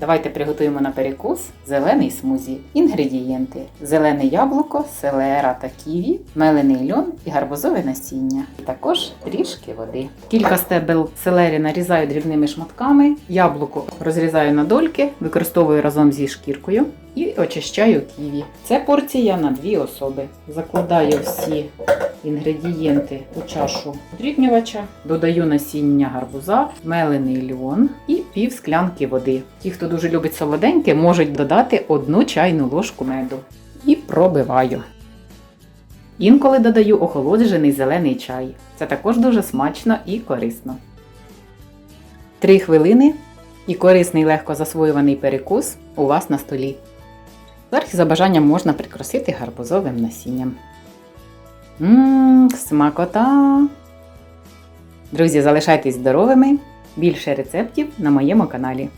Давайте приготуємо на перекус зелений смузі. Інгредієнти: зелене яблуко, селера та ківі, мелений льон і гарбузове насіння. І також трішки води. Кілька стебел селері нарізаю дрібними шматками, яблуко розрізаю на дольки, використовую разом зі шкіркою і очищаю ківі. Це порція на дві особи. Закладаю всі інгредієнти у чашу подрібнювача, додаю насіння гарбуза, мелений льон і пів склянки води. Ті, хто дуже любить солоденьке, можуть додати одну чайну ложку меду. І пробиваю. Інколи додаю охолоджений зелений чай. Це також дуже смачно і корисно. Три хвилини і корисний легко засвоюваний перекус у вас на столі. Зверху за бажанням можна прикрасити гарбузовим насінням. Ммм, смакота! Друзі, залишайтесь здоровими! Більше рецептів на моєму каналі.